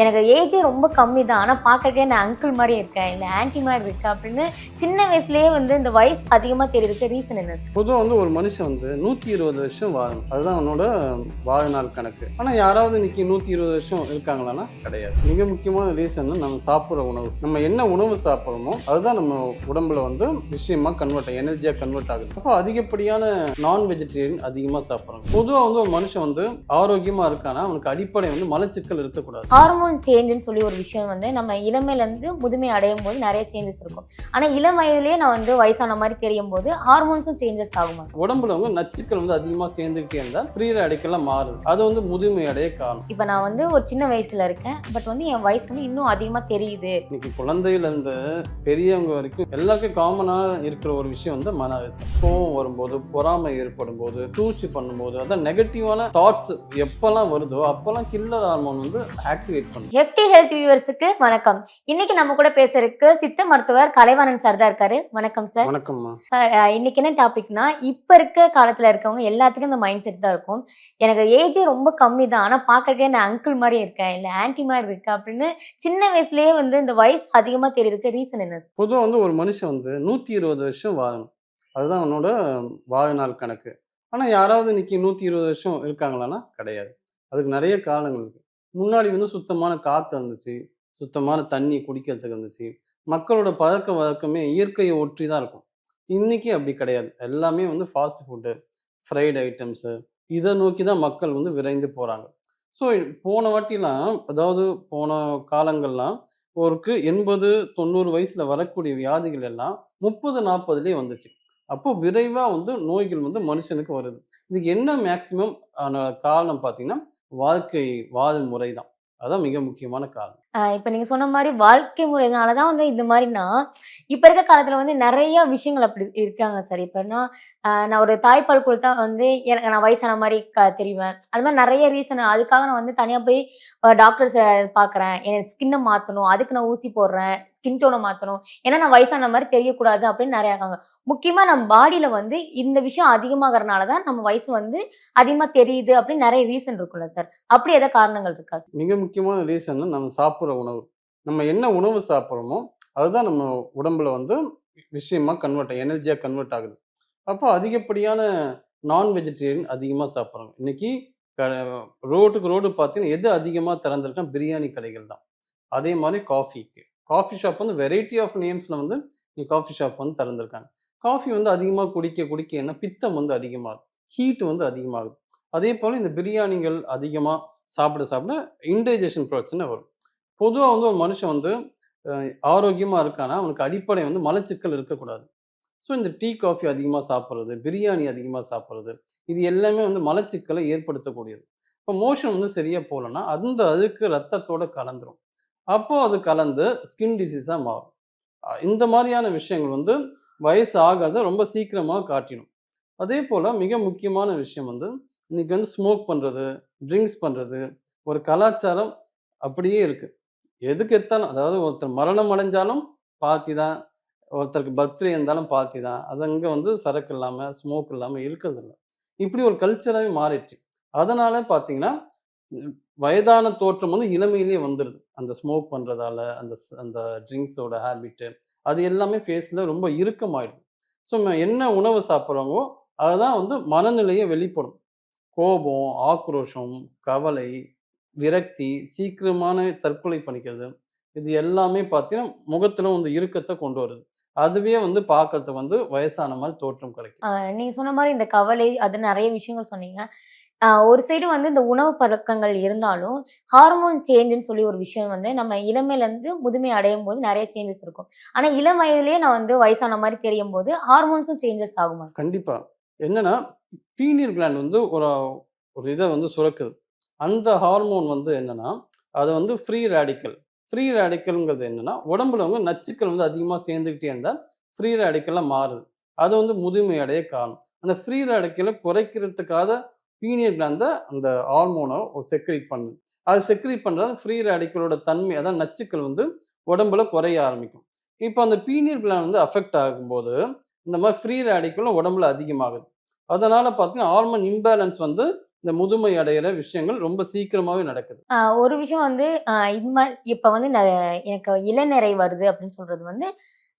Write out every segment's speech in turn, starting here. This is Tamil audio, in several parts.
எனக்கு ஏஜே ரொம்ப கம்மி தான் ஆனால் பார்க்கறக்கே நான் அங்கிள் மாதிரி இருக்கேன். இல்லை ஆன்ட்டி மாதிரி இருக்கேன் அப்படின்னு சின்ன வயசுலயே வந்து இந்த வயசு அதிகமாக தெரியறதுக்கு ரீசன் என்ன? பொதுவாக வந்து ஒரு மனுஷன் வந்து நூற்றி இருபது வருஷம் வாழணும் அதுதான் அவனோட வாழ்நாள் கணக்கு. ஆனால் யாராவது இன்னைக்கு நூற்றி இருபது வருஷம் இருக்காங்களான்னா கிடையாது. மிக முக்கியமான ரீசன் நம்ம சாப்பிட்ற உணவு. நம்ம என்ன உணவு சாப்பிட்றோமோ அதுதான் நம்ம உடம்புல வந்து விஷயமா கன்வெர்ட் எனர்ஜியாக கன்வெர்ட் ஆகுது. அப்போ அதிகப்படியான நான் வெஜிடேரியன் அதிகமாக சாப்பிட்றாங்க. பொதுவாக வந்து ஒரு மனுஷன் வந்து ஆரோக்கியமாக இருக்கானா அவனுக்கு அடிப்படை வந்து மலச்சிக்கல் இருக்கக்கூடாது. ஹார்மோன் சேஞ்சுன்னு சொல்லி ஒரு விஷயம் வந்து நம்ம இளமையிலேருந்து முதுமை அடையும் போது நிறைய சேஞ்சஸ் இருக்கும். ஆனால் இளம் வயதிலேயே நான் வந்து வயசான மாதிரி தெரியும் போது ஹார்மோன்ஸும் சேஞ்சஸ் ஆகுமா உடம்புல வந்து நச்சுக்கள் வந்து அதிகமாக சேர்ந்துக்கிட்டே இருந்தால் ஃப்ரீ ரேடிக்கெல்லாம் மாறுது. அது வந்து முதுமை அடைய காரணம். இப்போ நான் வந்து ஒரு சின்ன வயசுல இருக்கேன். பட் வந்து என் வயசு வந்து இன்னும் அதிகமாக தெரியுது. இன்னைக்கு குழந்தையிலேருந்து பெரியவங்க வரைக்கும் எல்லாருக்கும் காமனாக இருக்கிற ஒரு விஷயம் வந்து மன அழுத்தம். கோவம் வரும்போது பொறாமை ஏற்படும் போது சூழ்ச்சி பண்ணும்போது அதான் நெகட்டிவான தாட்ஸ் எப்போல்லாம் வருதோ அப்போல்லாம் கில்லர் ஹார்மோன் வந்து ஆக்டிவேட் ஹெஃப்டி ஹெல்த் வியூவர்ஸுக்கு வணக்கம். இன்னைக்கு நம்ம கூட பேசுறதுக்கு சித்த மருத்துவர் கலைவாணன் சார் தான் இருக்காரு. வணக்கம் சார் அஹ் இன்னைக்கு என்ன டாபிக்னா இப்போ இருக்க காலத்துல இருக்கவங்க எல்லாத்துக்கும் இந்த மைண்ட் செட் தான் இருக்கும். எனக்கு ஏஜே ரொம்ப கம்மி தான். ஆனால் பார்க்கறக்கே நான் அங்கிள் மாதிரி இருக்கேன். இல்லை ஆன்ட்டி மாதிரி இருக்கேன் அப்படின்னு சின்ன வயசுலயே வந்து இந்த வயசு அதிகமாக தெரியறதுக்கு ரீசன் என்ன பொதுவாக வந்து ஒரு மனுஷன் வந்து நூற்றி இருபது வருஷம் வாழணும். அதுதான் அவனோட வாழ்நாள் கணக்கு. ஆனால் யாராவது இன்னைக்கு நூற்றி இருபது வருஷம் இருக்காங்களான்னா கிடையாது. அதுக்கு நிறைய காரணங்கள் இருக்கு. முன்னாடி வந்து சுத்தமான காற்று இருந்துச்சு சுத்தமான தண்ணி குடிக்கிறதுக்கு இருந்துச்சு மக்களோட பழக்க வழக்கமே இயற்கையை ஒற்றி தான் இருக்கும். இன்னைக்கு அப்படி கிடையாது. எல்லாமே வந்து ஃபாஸ்ட் ஃபுட்டு ஃப்ரைட் ஐட்டம்ஸு இதை நோக்கி தான் மக்கள் வந்து விரைந்து போகிறாங்க ஸோ போன வாட்டிலாம் அதாவது போன காலங்கள்லாம் ஒருக்கு எண்பது தொண்ணூறு வயசில் வரக்கூடிய வியாதிகள் எல்லாம் முப்பது நாற்பதுலேயே வந்துச்சு. அப்போ விரைவாக வந்து நோய்கள் வந்து மனுஷனுக்கு வருது. இதுக்கு என்ன மேக்சிமம் ஆன காரணம் பார்த்தீங்கன்னா வாழ்க்கை வாழும் முறை தான் அதான் மிக முக்கியமான காரணம். இப்ப நீங்க சொன்ன மாதிரி வாழ்க்கை முறைனால தான் வந்து இந்த மாதிரினா இப்ப இருக்க காலத்துல வந்து நிறைய விஷயங்கள் அப்படி இருக்காங்க சார். இப்பனா நான் ஒரு தாய்ப்பால் கொடுத்தா வந்து எனக்கு நான் வயசான மாதிரி க தெரிவேன். அது மாதிரி நிறைய ரீசன் அதுக்காக நான் வந்து தனியா போய் டாக்டர்ஸை பார்க்குறேன். என் ஸ்கின்னை மாற்றணும் அதுக்கு நான் ஊசி போடுறேன். ஸ்கின் டோனை மாற்றணும் ஏன்னா நான் வயசான மாதிரி தெரியக்கூடாது அப்படின்னு நிறைய இருக்காங்க. முக்கியமாக நம்ம பாடியில் வந்து இந்த விஷயம் அதிகமாகறனால தான் நம்ம வயசு வந்து அதிகமாக தெரியுது அப்படின்னு நிறைய ரீசன் இருக்கும்ல சார் அப்படி ஏதாவது காரணங்கள் இருக்கா சார் மிக முக்கியமான ரீசன் நம்ம சாப்பிட்ற உணவு. நம்ம என்ன உணவு சாப்பிட்றோமோ அதுதான் நம்ம உடம்புல வந்து விஷயமா கன்வெர்ட் எனர்ஜியாக கன்வெர்ட் ஆகுது. அப்போ அதிகப்படியான நான் வெஜிடேரியன் அதிகமாக சாப்பிட்றாங்க. இன்னைக்கு க- ரோட்டுக்கு ரோடு பார்த்தீங்கன்னா எது அதிகமாக திறந்திருக்கான் பிரியாணி கடைகள் தான். அதே மாதிரி காஃபிக்கு காஃபி ஷாப் வந்து வெரைட்டி ஆஃப் நேம்ஸில் வந்து காஃபி ஷாப் வந்து திறந்திருக்காங்க. காஃபி வந்து அதிகமாக குடிக்க குடிக்க என்ன? பித்தம் வந்து அதிகமாகுது. ஹீட் வந்து அதிகமாகுது. அதே போல் இந்த பிரியாணிகள் அதிகமாக சாப்பிட சாப்பிட இன்டைஜஷன் பிரச்சனை வரும். பொதுவாக வந்து ஒரு மனுஷன் வந்து ஆரோக்கியமாக இருக்கானா? அவனுக்கு அடிப்படை வந்து மலச்சிக்கல் இருக்கக்கூடாது. ஸோ இந்த டீ காஃபி அதிகமாக சாப்பிட்றது பிரியாணி அதிகமாக சாப்பிட்றது இது எல்லாமே வந்து மலச்சிக்கலை ஏற்படுத்தக்கூடியது. இப்போ மோஷன் வந்து சரியாக போகலன்னா அந்த அதுக்கு ரத்தத்தோட கலந்துரும். அப்போது அது கலந்து ஸ்கின் டிசீஸாக மாறும். இந்த மாதிரியான விஷயங்கள் வந்து வயசு ஆகாத ரொம்ப சீக்கிரமாக காட்டிடும். அதே போல் மிக முக்கியமான விஷயம் வந்து இன்றைக்கி வந்து ஸ்மோக் பண்ணுறது ட்ரிங்க்ஸ் பண்ணுறது ஒரு கலாச்சாரம் அப்படியே இருக்குது எதுக்கு எத்தாலும் அதாவது ஒருத்தர் மரணம் அடைஞ்சாலும் பார்ட்டி தான் ஒருத்தருக்கு பர்த்டே இருந்தாலும் பார்ட்டி தான் அது அங்கே வந்து சரக்கு இல்லாமல் ஸ்மோக் இல்லாமல் இருக்கிறதில்ல இப்படி ஒரு கல்ச்சராகவே மாறிடுச்சு. அதனால பார்த்தீங்கன்னா வயதான தோற்றம் வந்து இளமையிலேயே வந்துடுது அந்த ஸ்மோக் பண்ணுறதால அந்த ஸ்- அந்த ட்ரிங்க்ஸோட ஹேபிட்டு அது எல்லாமே ஃபேஸில் ரொம்ப இறுக்கமாயிடுது. ஸோ என்ன உணவு சாப்பிட்றாங்களோ அதுதான் வந்து மனநிலையை வெளிப்படும். கோபம் ஆக்ரோஷம் கவலை விரக்தி சீக்கிரமான தற்கொலை பண்ணிக்கிறது. இது எல்லாமே பார்த்தீங்கன்னா முகத்தில் வந்து இறுக்கத்தை கொண்டு வருது. அதுவே வந்து பார்க்கறதுக்கு வந்து வயசான மாதிரி தோற்றம் கிடைக்கும் நீங்க சொன்ன மாதிரி இந்த கவலை அது நிறைய விஷயங்கள் சொன்னீங்க. ஒரு சைடு வந்து இந்த உணவு பழக்கங்கள் இருந்தாலும் ஹார்மோன் சேஞ்சுன்னு சொல்லி ஒரு விஷயம் வந்து நம்ம இளமையிலேருந்து முதுமை அடையும் போது நிறைய சேஞ்சஸ் இருக்கும். ஆனால் இளம் வயதுலேயே நான் வந்து வயசான மாதிரி தெரியும் போது ஹார்மோன்ஸும் சேஞ்சஸ் ஆகுமா? கண்டிப்பாக என்னன்னா பீனியர் கிளாண்ட் வந்து ஒரு ஒரு இதை வந்து சுரக்குது. அந்த ஹார்மோன் வந்து என்னன்னா அது வந்து ஃப்ரீ ரேடிக்கல் ஃப்ரீ ரேடிக்கல்ங்கிறது என்னன்னா உடம்புல வந்து நச்சுக்கள் வந்து அதிகமாக சேர்ந்துக்கிட்டே இருந்தால் ஃப்ரீ ரேடிக்கலாக மாறுது. அது வந்து முதுமை அடைய காரணம். அந்த ஃப்ரீ ரேடிக்கலை குறைக்கிறதுக்காக பீனியர் கிளாந்த அந்த ஹார்மோனை செக்ரீட் பண்ணும். அது செக்ரீட் பண்ணுறது ஃப்ரீ ரேடிக்கலோட தன்மை அதான் நச்சுக்கள் வந்து உடம்புல குறைய ஆரம்பிக்கும். இப்போ அந்த பீனியர் கிளாண்ட் வந்து அஃபெக்ட் ஆகும்போது இந்த மாதிரி ஃப்ரீ ரேடிக்கலும் உடம்புல அதிகமாகுது. அதனால பார்த்தீங்கன்னா ஹார்மோன் இம்பேலன்ஸ் வந்து இந்த முதுமை அடையிற விஷயங்கள் ரொம்ப சீக்கிரமாவே நடக்குது. ஒரு விஷயம் வந்து இது மாதிரி இப்ப வந்து எனக்கு இளநிறை வருது அப்படின்னு சொல்றது வந்து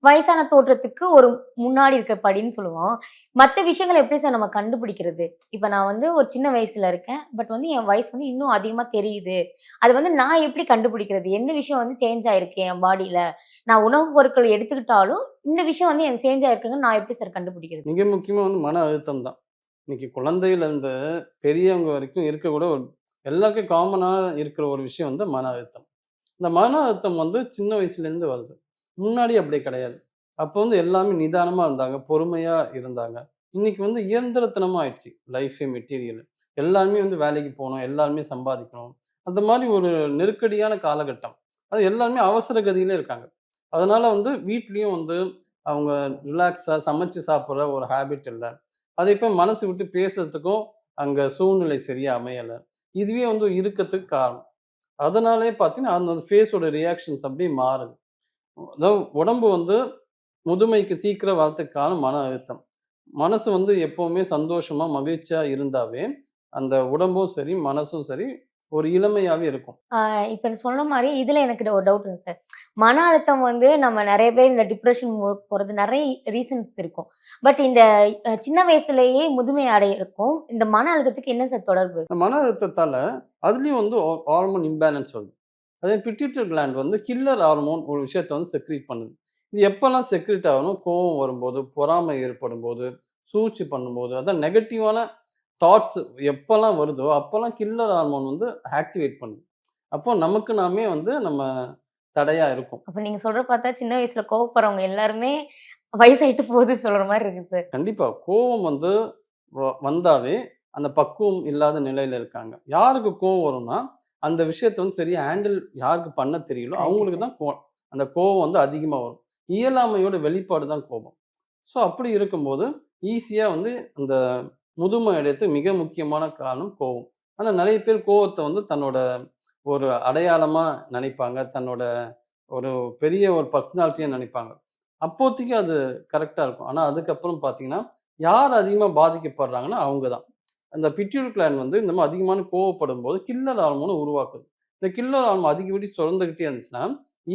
வயசான தோற்றத்துக்கு ஒரு முன்னாடி இருக்க படின்னு சொல்லுவோம். மற்ற விஷயங்களை எப்படி சார் நம்ம கண்டுபிடிக்கிறது? இப்ப நான் வந்து ஒரு சின்ன வயசுல இருக்கேன். பட் வந்து என் வயசு வந்து இன்னும் அதிகமா தெரியுது. அது வந்து நான் எப்படி கண்டுபிடிக்கிறது? எந்த விஷயம் வந்து சேஞ்ச் ஆயிருக்கு என் பாடியில நான் உணவுப் பொருட்கள் எடுத்துக்கிட்டாலும் இந்த விஷயம் வந்து எனக்கு சேஞ்ச் ஆயிருக்குங்க. நான் எப்படி சார் கண்டுபிடிக்கிறது? மிக முக்கியமா வந்து மன அழுத்தம் தான். இன்னைக்கு குழந்தையிலேருந்து பெரியவங்க வரைக்கும் இருக்கக்கூட ஒரு எல்லாருக்கும் காமனா இருக்கிற ஒரு விஷயம் வந்து மன அழுத்தம். இந்த மன அழுத்தம் வந்து சின்ன வயசுல இருந்து வருது. முன்னாடி அப்படி கிடையாது. அப்போ வந்து எல்லாமே நிதானமாக இருந்தாங்க பொறுமையாக இருந்தாங்க. இன்னைக்கு வந்து இயந்திரத்தனமாக ஆயிடுச்சு லைஃபே மெட்டீரியல் எல்லாருமே வந்து வேலைக்கு போகணும் எல்லாருமே சம்பாதிக்கணும். அந்த மாதிரி ஒரு நெருக்கடியான காலகட்டம். அது எல்லாருமே அவசர கதியில இருக்காங்க. அதனால வந்து வீட்லேயும் வந்து அவங்க ரிலாக்ஸாக சமைச்சு சாப்பிட்ற ஒரு ஹேபிட் இல்லை. அதை இப்போ மனசு விட்டு பேசுறதுக்கும் அங்கே சூழ்நிலை சரியாக அமையலை. இதுவே வந்து இருக்கிறதுக்கு காரணம். அதனாலே பார்த்தீங்கன்னா அந்த ஃபேஸோட ரியாக்ஷன்ஸ் அப்படியே மாறுது. அதாவது உடம்பு வந்து முதுமைக்கு சீக்கிரம் வரதுக்கு காரணம் மன அழுத்தம். மனசு வந்து எப்பவுமே சந்தோஷமா மகிழ்ச்சியா இருந்தாவே அந்த உடம்பும் சரி மனசும் சரி ஒரு இளமையாவே இருக்கும். இப்ப சொன்ன மாதிரி இதுல எனக்கு ஒரு டவுட் இருக்கு சார் மன அழுத்தம் வந்து நம்ம நிறைய பேர் இந்த டிப்ரெஷன் போறது நிறைய ரீசன்ஸ் இருக்கும். பட் இந்த சின்ன வயசுலயே முதுமை அடைய இருக்கும். இந்த மன அழுத்தத்துக்கு என்ன சார் தொடர்பு? மன அழுத்தத்தால அதுலயும் வந்து ஹார்மோன் இம்பேலன்ஸ் வருது. அதே பிட்யூட்டரி கிளாண்ட் வந்து கில்லர் ஹார்மோன் ஒரு விஷயத்தை வந்து செக்ரீட் பண்ணுது. இது எப்பெல்லாம் செக்ரீட் ஆகணும் கோபம் வரும்போது பொறாமை ஏற்படும் போது சூழ்ச்சி பண்ணும்போது அதான் நெகட்டிவான தாட்ஸ் எப்பெல்லாம் வருதோ அப்போல்லாம் கில்லர் ஹார்மோன் வந்து ஆக்டிவேட் பண்ணுது. அப்போ நமக்கு நாமே வந்து நம்ம தடையா இருக்கும். அப்ப நீங்க சொல்ற பார்த்தா சின்ன வயசுல கோவப்படுறவங்க எல்லாருமே வயசாயிட்டு போகுது சொல்ற மாதிரி இருக்கு சார். கண்டிப்பா. கோபம் வந்து வந்தாவே அந்த பக்குவம் இல்லாத நிலையில இருக்காங்க. யாருக்கு கோவம் வரும்னா அந்த விஷயத்தை வந்து சரியா ஹேண்டில் யாருக்கு பண்ண தெரியலோ அவங்களுக்கு. தான் கோ அந்த கோவம் வந்து அதிகமா வரும். இயலாமையோட வெளிப்பாடு தான் கோபம். ஸோ அப்படி இருக்கும்போது ஈஸியா வந்து அந்த முதுமை அடையத்துக்கு மிக முக்கியமான காரணம் கோபம் ஆனால் நிறைய பேர் கோவத்தை வந்து தன்னோட ஒரு அடையாளமா நினைப்பாங்க. தன்னோட ஒரு பெரிய ஒரு பர்சனாலிட்டியா நினைப்பாங்க. அப்போதைக்கு அது கரெக்டாக இருக்கும். ஆனால் அதுக்கப்புறம் பார்த்தீங்கன்னா யார் அதிகமாக பாதிக்கப்படுறாங்கன்னா அவங்க தான். அந்த பிட்யூரி கிளான் வந்து இந்த மாதிரி அதிகமான கோவப்படும் போது கில்லர் ஹார்மோனை உருவாக்குது. இந்த கில்லர் ஹார்மோன் அதிகப்படி சுரந்துக்கிட்டே இருந்துச்சுன்னா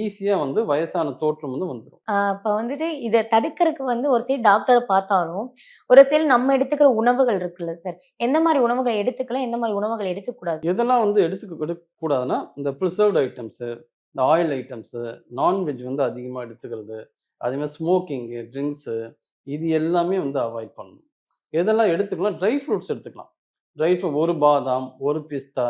ஈஸியாக வந்து வயசான தோற்றம் வந்து வந்துடும் இப்ப வந்துட்டு இதை தடுக்கிறதுக்கு வந்து ஒரு சைடு டாக்டரை பார்த்தாலும் ஒரு சைடு நம்ம எடுத்துக்கிற உணவுகள் இருக்குல்ல சார் எந்த மாதிரி உணவுகள் எடுத்துக்கலாம் எந்த மாதிரி உணவுகள் எடுத்துக்கூடாது எதெல்லாம் வந்து எடுத்துக்க எடுக்கக்கூடாதுன்னா இந்த ப்ரிசர்வ்டு ஐட்டம்ஸு இந்த ஆயில் ஐட்டம்ஸு நான்வெஜ் வந்து அதிகமாக எடுத்துக்கிறது அதே மாதிரி ஸ்மோக்கிங்கு ட்ரிங்க்ஸு இது எல்லாமே வந்து அவாய்ட் பண்ணணும். எதெல்லாம் எடுத்துக்கலாம்? ட்ரை ஃப்ரூட்ஸ் எடுத்துக்கலாம். ட்ரை ஃப்ரூட் ஒரு பாதாம் ஒரு பிஸ்தா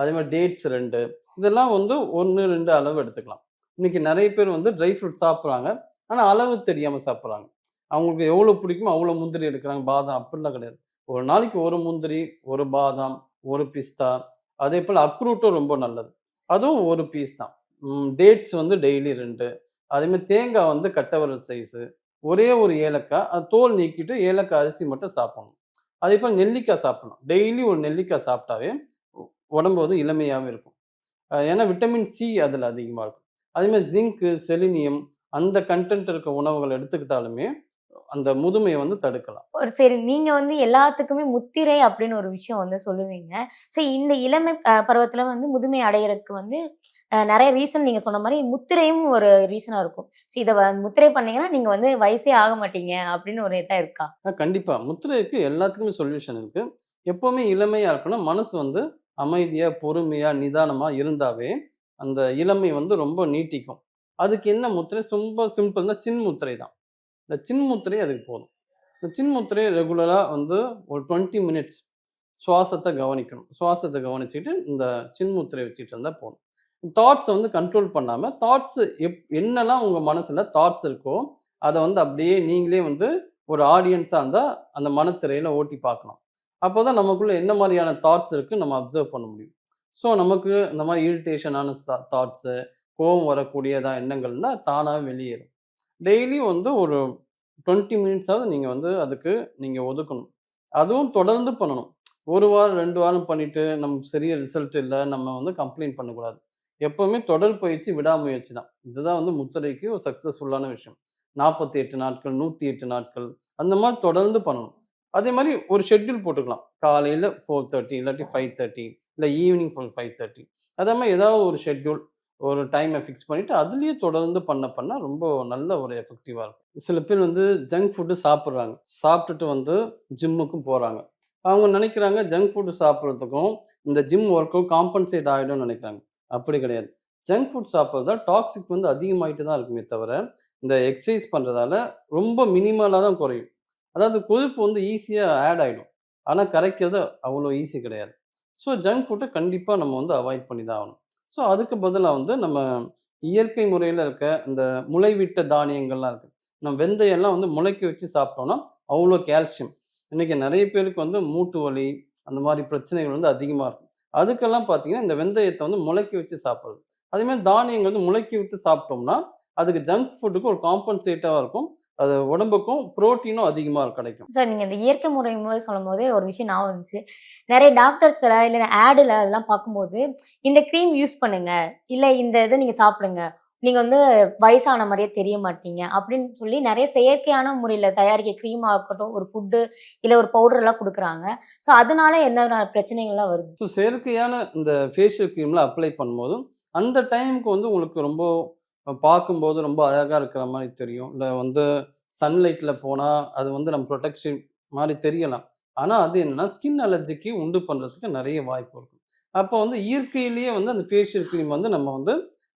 அதே மாதிரி டேட்ஸ் ரெண்டு. இதெல்லாம் வந்து ஒன்று ரெண்டு அளவு எடுத்துக்கலாம். இன்னைக்கு நிறைய பேர் வந்து ட்ரை ஃப்ரூட் சாப்பிட்றாங்க. ஆனால் அளவு தெரியாமல் சாப்பிட்றாங்க. அவங்களுக்கு எவ்வளோ பிடிக்குமோ அவ்வளோ முந்திரி எடுக்கிறாங்க. பாதாம் அப்படிலாம் கிடையாது. ஒரு நாளைக்கு ஒரு முந்திரி ஒரு பாதாம் ஒரு பிஸ்தா. அதே போல் அக்ரூட்டும் ரொம்ப நல்லது. அதுவும் ஒரு பீஸ் தான். டேட்ஸ் வந்து டெய்லி ரெண்டு. அதேமாதிரி தேங்காய் வந்து கட்டவரல் சைஸு ஒரே ஒரு ஏலக்காய் அது தோல் நீக்கிட்டு ஏலக்காய் அரிசி மட்டும் சாப்பிடணும். அதே போல் நெல்லிக்காய் சாப்பிடணும் டெய்லி ஒரு நெல்லிக்காய் சாப்பிட்டாவே உடம்பு வந்து இளமையாகவே இருக்கும். ஏன்னா விட்டமின் சி அதில் அதிகமாக இருக்கும். அதேமாதிரி ஜிங்க்கு செலினியம் அந்த கண்டென்ட் இருக்க உணவுகள் எடுத்துக்கிட்டாலுமே அந்த முதுமையை வந்து தடுக்கலாம். ஒரு சரி நீங்க வந்து எல்லாத்துக்குமே முத்திரை அப்படின்னு ஒரு விஷயம் வந்து சொல்லுவீங்க. சோ இந்த இளமை பருவத்துல வந்து முதுமை அடையறதுக்கு வந்து நிறைய ரீசன் நீங்க சொன்ன மாதிரி முத்திரையும் ஒரு ரீசனா இருக்கும். ஸோ இதை வ- முத்திரை பண்ணீங்கன்னா நீங்க வந்து வயசே ஆக மாட்டீங்க அப்படின்னு ஒரு இதாக இருக்கா? கண்டிப்பாக கண்டிப்பா. முத்திரைக்கு எல்லாத்துக்குமே சொல்யூஷன் இருக்கு. எப்பவுமே இளமையா இருக்கணும். மனசு வந்து அமைதியா பொறுமையா நிதானமா இருந்தாவே அந்த இளமை வந்து ரொம்ப நீட்டிக்கும். அதுக்கு என்ன முத்திரை? ரொம்ப சிம்பிள் தான் சின் முத்திரை தான். இந்த சின் முத்திரை அதுக்கு போதும். இந்த சின் முத்திரை ரெகுலராக வந்து ஒரு டுவெண்ட்டி மினிட்ஸ் சுவாசத்தை கவனிக்கணும். சுவாசத்தை கவனிச்சுட்டு இந்த சின் முத்திரை வச்சுட்டு இருந்தால் போதும். தாட்ஸை வந்து கண்ட்ரோல் பண்ணாமல் தாட்ஸ் எப் என்னெல்லாம் உங்கள் மனசில் தாட்ஸ் இருக்கோ அதை வந்து அப்படியே நீங்களே வந்து ஒரு ஆடியன்ஸாக இருந்தால் அந்த மனத்திரையில் ஓட்டி பார்க்கலாம். அப்போ தான் நமக்குள்ளே என்ன மாதிரியான தாட்ஸ் இருக்கு நம்ம அப்சர்வ் பண்ண முடியும். ஸோ நமக்கு இந்த மாதிரி இரிட்டேஷனான தாட்ஸு கோபம் வரக்கூடியதாக எண்ணங்கள் தானாக வெளியேறும். டெய்லி வந்து ஒரு டுவெண்ட்டி மினிட்ஸாவது நீங்கள் வந்து அதுக்கு நீங்கள் ஒதுக்கணும். அதுவும் தொடர்ந்து பண்ணணும். ஒரு வாரம் ரெண்டு வாரம் பண்ணிவிட்டு நமக்கு சரியாக ரிசல்ட் இல்லை நம்ம வந்து கம்ப்ளைண்ட் பண்ணக்கூடாது. எப்பவுமே தொடர் பயிற்சி விடாமுயற்சி தான். இதுதான் வந்து முத்திரைக்கு ஒரு சக்ஸஸ்ஃபுல்லான விஷயம். நாற்பத்தி எட்டு நாட்கள் நூற்றி எட்டு நாட்கள் அந்த மாதிரி தொடர்ந்து பண்ணணும். அதே மாதிரி ஒரு ஷெட்யூல் போட்டுக்கலாம். காலையில் ஃபோர் தேர்ட்டி இல்லாட்டி ஃபைவ் தேர்ட்டி இல்லை ஈவினிங் ஃபோர் ஃபைவ் தேர்ட்டி அதே மாதிரி ஏதாவது ஒரு ஷெட்யூல் ஒரு டைமை ஃபிக்ஸ் பண்ணிவிட்டு அதுலேயே தொடர்ந்து பண்ண பண்ண ரொம்ப நல்ல ஒரு எஃபெக்டிவாக இருக்கும். சில பேர் வந்து ஜங்க் ஃபுட்டு சாப்பிட்றாங்க. சாப்பிட்டுட்டு வந்து ஜிம்முக்கும் போகிறாங்க அவங்க நினைக்கிறாங்க ஜங்க் ஃபுட்டு சாப்பிட்றதுக்கும் இந்த ஜிம் ஒர்க்கும் காம்பன்சேட் ஆகிடும்னு நினைக்கிறாங்க. அப்படி கிடையாது. ஜங்க் ஃபுட் சாப்பிட்றதா டாக்ஸிக் வந்து அதிகமாயிட்டு தான் இருக்குமே தவிர இந்த எக்ஸசைஸ் பண்ணுறதால ரொம்ப மினிமலாக தான் குறையும். அதாவது கொழுப்பு வந்து ஈஸியாக ஆட் ஆகிடும் ஆனால் கரைக்கிறது அவ்வளோ ஈஸி கிடையாது. ஸோ ஜங்க் ஃபுட்டை கண்டிப்பாக நம்ம வந்து அவாய்ட் பண்ணி தான் ஆகணும். ஸோ அதுக்கு பதிலாக வந்து நம்ம இயற்கை முறையில் இருக்க இந்த முளைவிட்ட தானியங்கள்லாம் இருக்குது நம்ம வெந்தயெல்லாம் வந்து முளைக்க வச்சு சாப்பிட்டோம்னா அவ்வளோ கால்சியம் இன்றைக்கி நிறைய பேருக்கு வந்து மூட்டு வலி அந்த மாதிரி பிரச்சனைகள் வந்து அதிகமாக இருக்கும். அதுக்கெல்லாம் பார்த்தீங்கன்னா இந்த வெந்தயத்தை வந்து முளைக்கி வச்சு சாப்பிட்றது. அதேமாதிரி தானியங்கள் வந்து முளைக்கி விட்டு சாப்பிட்டோம்னா அதுக்கு ஜங்க் ஃபுட்டுக்கு ஒரு காம்பன்சேட்டாக இருக்கும். அது உடம்புக்கும் புரோட்டீனும் அதிகமாக கிடைக்கும். சார் நீங்கள் இந்த இயற்கை முறை போது சொல்லும் போதே ஒரு விஷயம் நான் வந்துச்சு. நிறைய டாக்டர்ஸில் இல்லை ஆடில் அதெல்லாம் பார்க்கும்போது இந்த க்ரீம் யூஸ் பண்ணுங்க. இல்லை இந்த இதை நீங்கள் சாப்பிடுங்க. நீங்கள் வந்து வயசான மாதிரியே தெரிய மாட்டீங்க அப்படின்னு சொல்லி நிறைய செயற்கையான முறையில் தயாரிக்க க்ரீம் ஆகட்டும் ஒரு ஃபுட்டு இல்லை ஒரு பவுடர் எல்லாம் கொடுக்குறாங்க. ஸோ அதனால என்ன பிரச்சனைகள்லாம் வருது? ஸோ செயற்கையான இந்த ஃபேஷியல் க்ரீம்லாம் அப்ளை பண்ணும்போதும் அந்த டைமுக்கு வந்து உங்களுக்கு ரொம்ப பார்க்கும்போது ரொம்ப அழகாக இருக்கிற மாதிரி தெரியும். இல்லை வந்து சன்லைட்டில் போனால் அது வந்து நம்ம ப்ரொடெக்ஷன் மாதிரி தெரியலாம். ஆனால் அது என்னன்னா ஸ்கின் அலர்ஜிக்கு உண்டு பண்ணுறதுக்கு நிறைய வாய்ப்பு இருக்கும். அப்போ வந்து இயற்கையிலேயே வந்து அந்த ஃபேஷியல் க்ரீம் வந்து நம்ம வந்து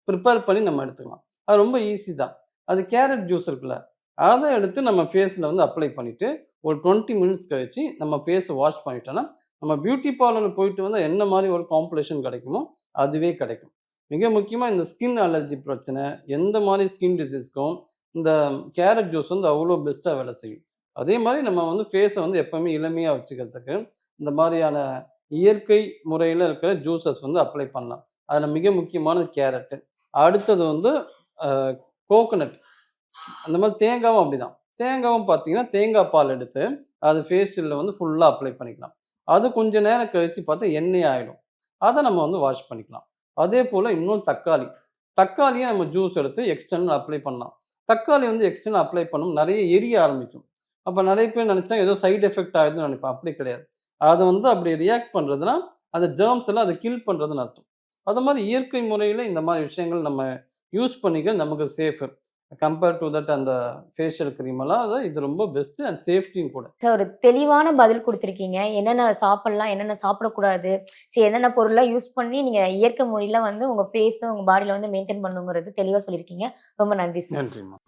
ப்ரிப்பேர் பண்ணி நம்ம எடுத்துக்கலாம். அது ரொம்ப ஈஸி தான். அது கேரட் ஜூஸ் இருக்குல்ல அதை எடுத்து நம்ம ஃபேஸில் வந்து அப்ளை பண்ணிவிட்டு ஒரு டுவெண்ட்டி மினிட்ஸ் கழிச்சு நம்ம ஃபேஸை வாஷ் பண்ணிட்டோன்னா நம்ம பியூட்டி பார்லரில் போயிட்டு வந்தால் என்ன மாதிரி ஒரு காம்படிஷன் கிடைக்குமோ அதுவே கிடைக்கும். மிக முக்கியமாக இந்த ஸ்கின் அலர்ஜி பிரச்சனை எந்த மாதிரி ஸ்கின் டிசீஸ்க்கும் இந்த கேரட் ஜூஸ் வந்து அவ்வளோ பெஸ்ட்டாக வேலை செய்யும். அதே மாதிரி நம்ம வந்து ஃபேஸை வந்து எப்போவுமே இளமையாக வச்சுக்கிறதுக்கு இந்த மாதிரியான இயற்கை முறையில் இருக்கிற ஜூஸஸ் வந்து அப்ளை பண்ணலாம். அதில் மிக முக்கியமானது கேரட்டு அடுத்தது வந்து கோகோனட் அந்த மாதிரி தேங்காவும் அப்படிதான். தேங்காவும் பார்த்தீங்கன்னா தேங்காய் பால் எடுத்து அது ஃபேஷியலில் வந்து ஃபுல்லாக அப்ளை பண்ணிக்கலாம். அது கொஞ்ச நேரம் கழித்து பார்த்தா எண்ணெய் ஆகிடும் அதை நம்ம வந்து வாஷ் பண்ணிக்கலாம். அதே போல் இன்னும் தக்காளி. தக்காளியை நம்ம ஜூஸ் எடுத்து எக்ஸ்டர்னல் அப்ளை பண்ணலாம். தக்காளி வந்து எக்ஸ்டர்னல் அப்ளை பண்ணும் நிறைய எரிய ஆரம்பிக்கும். அப்போ நிறைய பேர் நினச்சா ஏதோ சைடு எஃபெக்ட் ஆகுதுன்னு நினைப்பேன். அப்படி கிடையாது. அதை வந்து அப்படி ரியாக்ட் பண்ணுறதுனா அந்த ஜேர்ம்ஸ் எல்லாம் அதை கில் பண்ணுறதுன்னு அர்த்தம். அது மாதிரி இயற்கை முறையில் இந்த மாதிரி விஷயங்கள் நம்ம யூஸ் பண்ணிக்க நமக்கு சேஃபு கம்பேர் டு தட் அந்த ஃபேஷியல் க்ரீம் எல்லாம் அது இது ரொம்ப பெஸ்ட்டு அண்ட் சேஃப்டியும் கூட. சார் ஒரு தெளிவான பதில் கொடுத்துருக்கீங்க. என்னென்ன சாப்பிடலாம் என்னென்ன சாப்பிடக்கூடாது சரி என்னென்ன பொருள்லாம் யூஸ் பண்ணி நீங்கள் இயற்கை முறையில் வந்து உங்கள் ஃபேஸை உங்கள் பாடியில் வந்து மெயின்டைன் பண்ணுங்கிறது தெளிவாக சொல்லியிருக்கீங்க. ரொம்ப நன்றி சார் நன்றிம்மா.